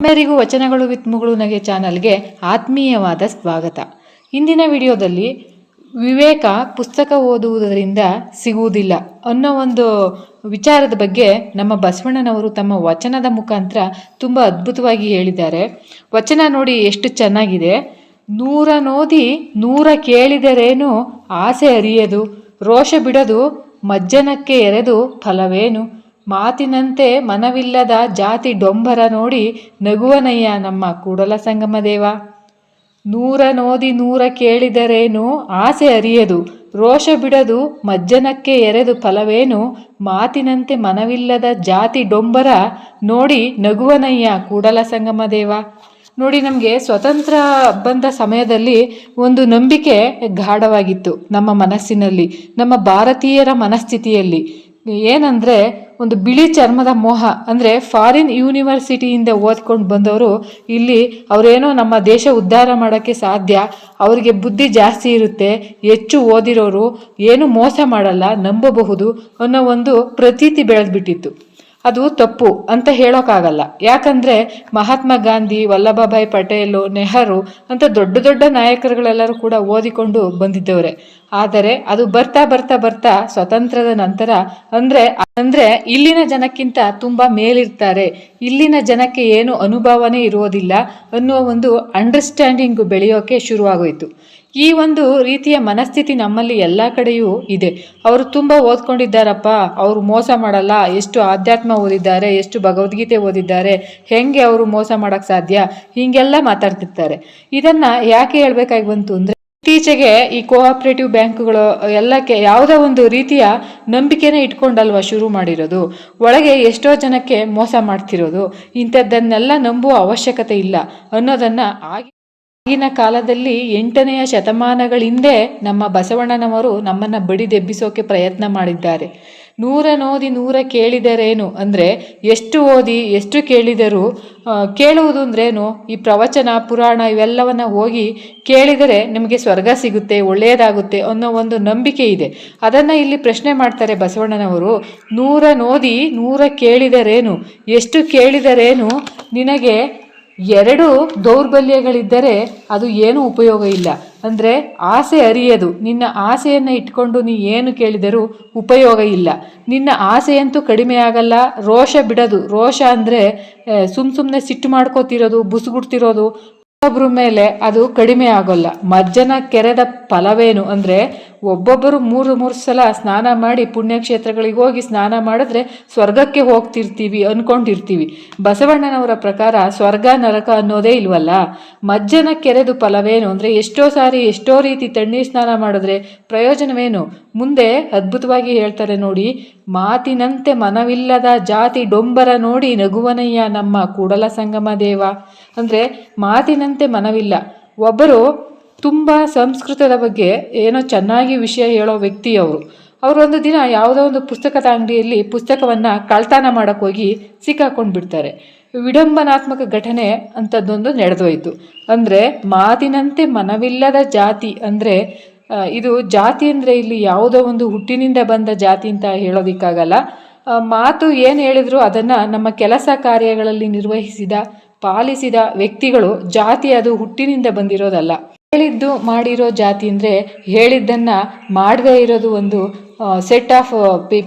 ಎಲ್ಲರಿಗೂ ವಚನಗಳು ವಿತ್ ಮುಗಳು ನಗೆ ಚಾನಲ್ಗೆ ಆತ್ಮೀಯವಾದ ಸ್ವಾಗತ. ಇಂದಿನ ವಿಡಿಯೋದಲ್ಲಿ ವಿವೇಕ ಪುಸ್ತಕ ಓದುವುದರಿಂದ ಸಿಗುವುದಿಲ್ಲ ಅನ್ನೋ ಒಂದು ವಿಚಾರದ ಬಗ್ಗೆ ನಮ್ಮ ಬಸವಣ್ಣನವರು ತಮ್ಮ ವಚನದ ಮುಖಾಂತರ ತುಂಬ ಅದ್ಭುತವಾಗಿ ಹೇಳಿದ್ದಾರೆ. ವಚನ ನೋಡಿ ಎಷ್ಟು ಚೆನ್ನಾಗಿದೆ. ನೂರ ನೋದಿ ನೂರ ಕೇಳಿದರೇನು ಆಸೆ ಅರಿಯದು, ರೋಷ ಬಿಡದು, ಮಜ್ಜನಕ್ಕೆ ಎರೆದು ಫಲವೇನು? ಮಾತಿನಂತೆ ಮನವಿಲ್ಲದ ಜಾತಿ ಡೊಂಬರ ನೋಡಿ ನಗುವನಯ್ಯ ನಮ್ಮ ಕೂಡಲ ಸಂಗಮ ದೇವ. ನೂರ ನೋದಿ ನೂರ ಕೇಳಿದರೇನು ಆಸೆ ಅರಿಯದು, ರೋಷ ಬಿಡದು ಮಜ್ಜನಕ್ಕೆ ಎರೆದು ಫಲವೇನು ಮಾತಿನಂತೆ ಮನವಿಲ್ಲದ ಜಾತಿ ಡೊಂಬರ ನೋಡಿ ನಗುವನಯ್ಯ ಕೂಡಲ ಸಂಗಮ ದೇವ. ನೋಡಿ ನಮಗೆ ಸ್ವತಂತ್ರ ಬಂದ ಸಮಯದಲ್ಲಿ ಒಂದು ನಂಬಿಕೆ ಗಾಢವಾಗಿತ್ತು ನಮ್ಮ ಮನಸ್ಸಿನಲ್ಲಿ, ನಮ್ಮ ಭಾರತೀಯರ ಮನಸ್ಥಿತಿಯಲ್ಲಿ. ಏನಂದರೆ ಒಂದು ಬಿಳಿ ಚರ್ಮದ ಮೋಹ, ಅಂದರೆ ಫಾರಿನ್ ಯೂನಿವರ್ಸಿಟಿಯಿಂದ ಓದ್ಕೊಂಡು ಬಂದವರು ಇಲ್ಲಿ ಅವರೇನೋ ನಮ್ಮ ದೇಶ ಉದ್ಧಾರ ಮಾಡೋಕ್ಕೆ ಸಾಧ್ಯ, ಅವರಿಗೆ ಬುದ್ಧಿ ಜಾಸ್ತಿ ಇರುತ್ತೆ, ಹೆಚ್ಚು ಓದಿರೋರು ಏನು ಮೋಸ ಮಾಡಲ್ಲ, ನಂಬಬಹುದು ಅನ್ನೋ ಒಂದು ಪ್ರತೀತಿ ಬೆಳೆದ್ಬಿಟ್ಟಿತ್ತು. ಅದು ತಪ್ಪು ಅಂತ ಹೇಳೋಕ್ಕಾಗಲ್ಲ ಯಾಕಂದರೆ ಮಹಾತ್ಮ ಗಾಂಧಿ, ವಲ್ಲಭಭಾಯ್ ಪಟೇಲು, ನೆಹರು ಅಂತ ದೊಡ್ಡ ದೊಡ್ಡ ನಾಯಕರುಗಳೆಲ್ಲರೂ ಕೂಡ ಓದಿಕೊಂಡು ಬಂದಿದ್ದವರೇ. ಆದರೆ ಅದು ಬರ್ತಾ ಬರ್ತಾ ಬರ್ತಾ ಸ್ವತಂತ್ರದ ನಂತರ ಅಂದರೆ ಅಂದರೆ ಇಲ್ಲಿನ ಜನಕ್ಕಿಂತ ತುಂಬ ಮೇಲಿರ್ತಾರೆ. ಇಲ್ಲಿನ ಜನಕ್ಕೆ ಏನು ಅನುಭವನೇ ಇರೋದಿಲ್ಲ ಅನ್ನುವ ಒಂದು ಅಂಡರ್ಸ್ಟ್ಯಾಂಡಿಂಗ್ ಬೆಳೆಯೋಕೆ ಶುರುವಾಗೋಯಿತು. ಈ ಒಂದು ರೀತಿಯ ಮನಸ್ಥಿತಿ ನಮ್ಮಲ್ಲಿ ಎಲ್ಲ ಕಡೆಯೂ ಇದೆ. ಅವರು ತುಂಬ ಓದ್ಕೊಂಡಿದ್ದಾರಪ್ಪ, ಅವರು ಮೋಸ ಮಾಡಲ್ಲ, ಎಷ್ಟು ಆಧ್ಯಾತ್ಮ ಓದಿದ್ದಾರೆ, ಎಷ್ಟು ಭಗವದ್ಗೀತೆ ಓದಿದ್ದಾರೆ, ಹೆಂಗೆ ಅವರು ಮೋಸ ಮಾಡೋಕ್ಕೆ ಸಾಧ್ಯ, ಹೀಗೆಲ್ಲ ಮಾತಾಡ್ತಿರ್ತಾರೆ. ಇದನ್ನು ಯಾಕೆ ಹೇಳ್ಬೇಕಾಗಿ ಬಂತು ಅಂದರೆ, ಇತ್ತೀಚೆಗೆ ಈ ಕೋಆಪರೇಟಿವ್ ಬ್ಯಾಂಕ್ಗಳು ಎಲ್ಲಕ್ಕೆ ಯಾವುದೋ ಒಂದು ರೀತಿಯ ನಂಬಿಕೆನ ಇಟ್ಕೊಂಡಲ್ವ ಶುರು ಮಾಡಿರೋದು. ಒಳಗೆ ಎಷ್ಟೋ ಜನಕ್ಕೆ ಮೋಸ ಮಾಡ್ತಿರೋದು. ಇಂಥದ್ದನ್ನೆಲ್ಲ ನಂಬುವ ಅವಶ್ಯಕತೆ ಇಲ್ಲ ಅನ್ನೋದನ್ನು ಆಗಿ ಆಗಿನ ಕಾಲದಲ್ಲಿ ಎಂಟನೆಯ ಶತಮಾನಗಳಿಂದೆ ನಮ್ಮ ಬಸವಣ್ಣನವರು ನಮ್ಮನ್ನು ಬಡಿದೆಬ್ಬಿಸೋಕೆ ಪ್ರಯತ್ನ ಮಾಡಿದ್ದಾರೆ. ನೂರ ನೋದಿ ನೂರ ಕೇಳಿದರೇನು? ಅಂದರೆ ಎಷ್ಟು ಓದಿ, ಎಷ್ಟು ಕೇಳಿದರೂ ಕೇಳುವುದು ಅಂದ್ರೇನು? ಈ ಪ್ರವಚನ, ಪುರಾಣ ಇವೆಲ್ಲವನ್ನು ಹೋಗಿ ಕೇಳಿದರೆ ನಿಮಗೆ ಸ್ವರ್ಗ ಸಿಗುತ್ತೆ, ಒಳ್ಳೆಯದಾಗುತ್ತೆ ಅನ್ನೋ ಒಂದು ನಂಬಿಕೆ ಇದೆ. ಅದನ್ನು ಇಲ್ಲಿ ಪ್ರಶ್ನೆ ಮಾಡ್ತಾರೆ ಬಸವಣ್ಣನವರು, ನೂರ ನೋದಿ ನೂರ ಕೇಳಿದರೇನು? ಎಷ್ಟು ಕೇಳಿದರೇನು? ನಿನಗೆ ಎರಡು ದೌರ್ಬಲ್ಯಗಳಿದ್ದರೆ ಅದು ಏನೂ ಉಪಯೋಗ ಇಲ್ಲ. ಅಂದರೆ ಆಸೆ ಅರಿಯದು. ನಿನ್ನ ಆಸೆಯನ್ನು ಇಟ್ಕೊಂಡು ನೀ ಏನು ಕೇಳಿದರೂ ಉಪಯೋಗ ಇಲ್ಲ. ನಿನ್ನ ಆಸೆಯಂತೂ ಕಡಿಮೆ ಆಗಲ್ಲ. ರೋಷ ಬಿಡೋದು. ರೋಷ ಅಂದರೆ ಸುಮ್ಮ ಸುಮ್ಮನೆ ಸಿಟ್ಟು ಮಾಡ್ಕೋತಿರೋದು, ಬುಸುಗುಡ್ತಿರೋದು ಒಬ್ಬೊಬ್ಬರ ಮೇಲೆ ಅದು ಕಡಿಮೆ ಆಗೋಲ್ಲ. ಮಜ್ಜನ ಕೆರೆದ ಫಲವೇನು ಅಂದರೆ ಒಬ್ಬೊಬ್ಬರು ಮೂರು ಮೂರು ಸಲ ಸ್ನಾನ ಮಾಡಿ ಪುಣ್ಯಕ್ಷೇತ್ರಗಳಿಗೆ ಹೋಗಿ ಸ್ನಾನ ಮಾಡಿದ್ರೆ ಸ್ವರ್ಗಕ್ಕೆ ಹೋಗ್ತಿರ್ತೀವಿ ಅಂದ್ಕೊಂಡಿರ್ತೀವಿ ಬಸವಣ್ಣನವರ ಪ್ರಕಾರ ಸ್ವರ್ಗ ನರಕ ಅನ್ನೋದೇ ಇಲ್ವಲ್ಲ? ಮಜ್ಜನ ಕೆರೆದು ಫಲವೇನು ಅಂದರೆ ಎಷ್ಟೋ ಸಾರಿ ಎಷ್ಟೋ ರೀತಿ ತಣ್ಣೀರು ಸ್ನಾನ ಮಾಡಿದ್ರೆ ಪ್ರಯೋಜನವೇನು? ಮುಂದೆ ಅದ್ಭುತವಾಗಿ ಹೇಳ್ತಾರೆ ನೋಡಿ, ಮಾತಿನಂತೆ ಮನವಿಲ್ಲದ ಜಾತಿ ಡೊಂಬರ ನೋಡಿ ನಗುವನಯ್ಯ ನಮ್ಮ ಕೂಡಲ ಸಂಗಮ ದೇವ. ಅಂದರೆ ಮಾತಿನಂತೆ ಮನವಿಲ್ಲ. ಒಬ್ಬರು ತುಂಬ ಸಂಸ್ಕೃತದ ಬಗ್ಗೆ ಏನೋ ಚೆನ್ನಾಗಿ ವಿಷಯ ಹೇಳೋ ವ್ಯಕ್ತಿ ಅವರು. ಅವರೊಂದು ದಿನ ಯಾವುದೋ ಒಂದು ಪುಸ್ತಕದ ಅಂಗಡಿಯಲ್ಲಿ ಪುಸ್ತಕವನ್ನು ಕಳ್ತಾನ ಮಾಡೋಕ್ಕೋಗಿ ಸಿಕ್ಕಾಕೊಂಡು ಬಿಡ್ತಾರೆ. ವಿಡಂಬನಾತ್ಮಕ ಘಟನೆ ಅಂಥದ್ದೊಂದು ನಡೆದೋಯ್ತು. ಅಂದರೆ ಮಾತಿನಂತೆ ಮನವಿಲ್ಲದ ಜಾತಿ ಅಂದರೆ ಇದು ಜಾತಿ ಅಂದರೆ ಇಲ್ಲಿ ಯಾವುದೋ ಒಂದು ಹುಟ್ಟಿನಿಂದ ಬಂದ ಜಾತಿ ಅಂತ ಹೇಳೋದಿಕ್ಕಾಗಲ್ಲ. ಮಾತು ಏನು ಹೇಳಿದ್ರು ಅದನ್ನು ನಮ್ಮ ಕೆಲಸ ಕಾರ್ಯಗಳಲ್ಲಿ ನಿರ್ವಹಿಸಿದ, ಪಾಲಿಸಿದ ವ್ಯಕ್ತಿಗಳು ಜಾತಿ ಅದು ಹುಟ್ಟಿನಿಂದ ಬಂದಿರೋದಲ್ಲ. ಹೇಳಿದ್ದು ಮಾಡಿರೋ ಜಾತಿ ಅಂದರೆ ಹೇಳಿದ್ದನ್ನು ಮಾಡದೇ ಇರೋದು ಒಂದು ಸೆಟ್ ಆಫ್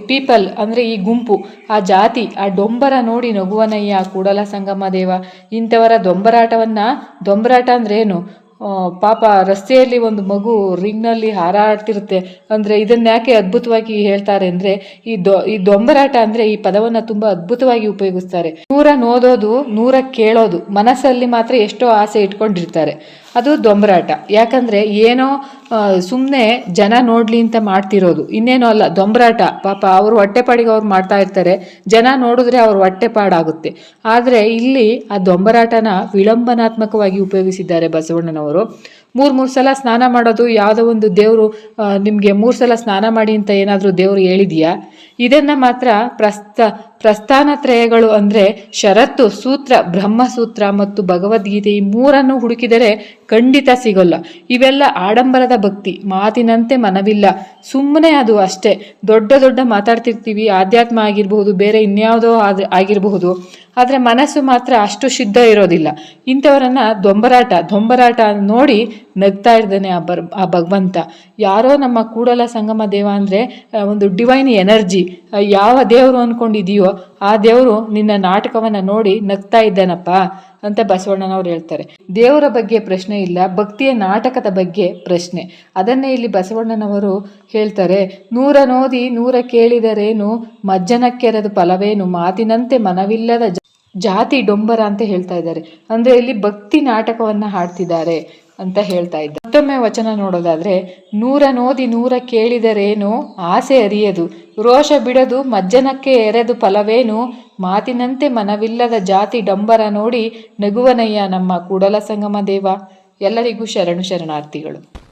ಪೀಪಲ್ ಅಂದರೆ ಈ ಗುಂಪು. ಆ ಜಾತಿ, ಆ ಡೊಂಬರ ನೋಡಿ ನಗುವನಯ್ಯ ಕೂಡಲ ಸಂಗಮ ದೇವ ಇಂಥವರ ದೊಂಬರಾಟವನ್ನು, ದೊಂಬರಾಟ ಅಂದರೆ ಏನು? ಪಾಪ ರಸ್ತೆಯಲ್ಲಿ ಒಂದು ಮಗು ರಿಂಗ್ನಲ್ಲಿ ಹಾರಾಡ್ತಿರುತ್ತೆ. ಅಂದರೆ ಇದನ್ನ ಯಾಕೆ ಅದ್ಭುತವಾಗಿ ಹೇಳ್ತಾರೆ ಅಂದರೆ, ಈ ದೊ, ಈ ದೊಂಬರಾಟ ಅಂದರೆ ಈ ಪದವನ್ನು ತುಂಬ ಅದ್ಭುತವಾಗಿ ಉಪಯೋಗಿಸ್ತಾರೆ. ನೂರ ನೋದೋದು, ನೂರ ಕೇಳೋದು, ಮನಸ್ಸಲ್ಲಿ ಮಾತ್ರ ಎಷ್ಟೋ ಆಸೆ ಇಟ್ಕೊಂಡಿರ್ತಾರೆ. ಅದು ದೊಂಬರಾಟ. ಯಾಕಂದರೆ ಏನೋ ಸುಮ್ಮನೆ ಜನ ನೋಡಲಿ ಅಂತ ಮಾಡ್ತಿರೋದು. ಇನ್ನೇನೋ ಅಲ್ಲ, ದೊಂಬರಾಟ. ಪಾಪ ಅವರು ಹೊಟ್ಟೆಪಾಡಿಗೆ ಅವ್ರು ಮಾಡ್ತಾ ಇರ್ತಾರೆ. ಜನ ನೋಡಿದ್ರೆ ಅವ್ರ ಹೊಟ್ಟೆಪಾಡಾಗುತ್ತೆ ಆದರೆ ಇಲ್ಲಿ ಆ ದೊಂಬರಾಟನ ವಿಳಂಬನಾತ್ಮಕವಾಗಿ ಉಪಯೋಗಿಸಿದ್ದಾರೆ ಬಸವಣ್ಣನವರು. ಮೂರು ಮೂರು ಸಲ ಸ್ನಾನ ಮಾಡೋದು ಯಾವುದೋ ಒಂದು ದೇವರು ನಿಮಗೆ ಮೂರು ಸಲ ಸ್ನಾನ ಮಾಡಿ ಅಂತ ಏನಾದರೂ ದೇವರು ಹೇಳಿದೆಯಾ? ಇದನ್ನು ಮಾತ್ರ ಪ್ರಸ್ತ ಪ್ರಸ್ಥಾನತ್ರಯಗಳು ಅಂದರೆ ಷರತ್ತು ಸೂತ್ರ, ಬ್ರಹ್ಮಸೂತ್ರ ಮತ್ತು ಭಗವದ್ಗೀತೆ ಈ ಮೂರನ್ನು ಹುಡುಕಿದರೆ ಖಂಡಿತ ಸಿಗೋಲ್ಲ. ಇವೆಲ್ಲ ಆಡಂಬರದ ಭಕ್ತಿ, ಮಾತಿನಂತೆ ಮನವಿಲ್ಲ. ಸುಮ್ಮನೆ ಅದು ಅಷ್ಟೇ. ದೊಡ್ಡ ದೊಡ್ಡ ಮಾತಾಡ್ತಿರ್ತೀವಿ, ಆಧ್ಯಾತ್ಮ ಆಗಿರಬಹುದು, ಬೇರೆ ಇನ್ಯಾವುದೋ ಆಗಿರಬಹುದು. ಆದರೆ ಮನಸ್ಸು ಮಾತ್ರ ಅಷ್ಟು ಶುದ್ಧ ಇರೋದಿಲ್ಲ. ಇಂಥವರನ್ನ ದೊಂಬರಾಟ ದೊಂಬರಾಟ ನೋಡಿ ನಗ್ತಾ ಇದ್ದಾನೆ ಆ ಬರ್, ಆ ಭಗವಂತ. ಯಾರೋ ನಮ್ಮ ಕೂಡಲ ಸಂಗಮ ದೇವ ಅಂದರೆ ಒಂದು ಡಿವೈನ್ ಎನರ್ಜಿ ಯಾವ ದೇವರು ಅಂದ್ಕೊಂಡಿದೆಯೋ ಆ ದೇವರು ನಿನ್ನ ನಾಟಕವನ್ನು ನೋಡಿ ನಗ್ತಾ ಇದ್ದಾನಪ್ಪ. ಅಂತ ಬಸವಣ್ಣನವ್ರು ಹೇಳ್ತಾರೆ. ದೇವರ ಬಗ್ಗೆ ಪ್ರಶ್ನೆ ಇಲ್ಲ, ಭಕ್ತಿಯ ನಾಟಕದ ಬಗ್ಗೆ ಪ್ರಶ್ನೆ. ಅದನ್ನೇ ಇಲ್ಲಿ ಬಸವಣ್ಣನವರು ಹೇಳ್ತಾರೆ, ನೂರ ನೋದಿ ನೂರ ಕೇಳಿದರೇನು ಮಜ್ಜನಕ್ಕೆರೆದು ಫಲವೇನು, ಮಾತಿನಂತೆ ಮನವಿಲ್ಲದ ಜಾತಿ ಡೊಂಬರ ಅಂತ ಹೇಳ್ತಾ ಇದ್ದಾರೆ. ಅಂದ್ರೆ ಇಲ್ಲಿ ಭಕ್ತಿ ನಾಟಕವನ್ನ ಹಾಡ್ತಿದ್ದಾರೆ. ಅಂತ ಹೇಳ್ತಾ ಇದ್ದ. ಮತ್ತೊಮ್ಮೆ ವಚನ ನೋಡೋದಾದ್ರೆ, ನೂರ ನೋದಿ ನೂರ ಕೇಳಿದರೇನು ಆಸೆ ಅರಿಯದು, ರೋಷ ಬಿಡದು ಮಜ್ಜನಕ್ಕೆ ಎರೆದು ಫಲವೇನು, ಮಾತಿನಂತೆ ಮನವಿಲ್ಲದ ಜಾತಿ ಡಂಬರ ನೋಡಿ ನಗುವನಯ್ಯ ನಮ್ಮ ಕೂಡಲ ಸಂಗಮ ದೇವ. ಎಲ್ಲರಿಗೂ ಶರಣು ಶರಣಾರ್ಥಿಗಳು.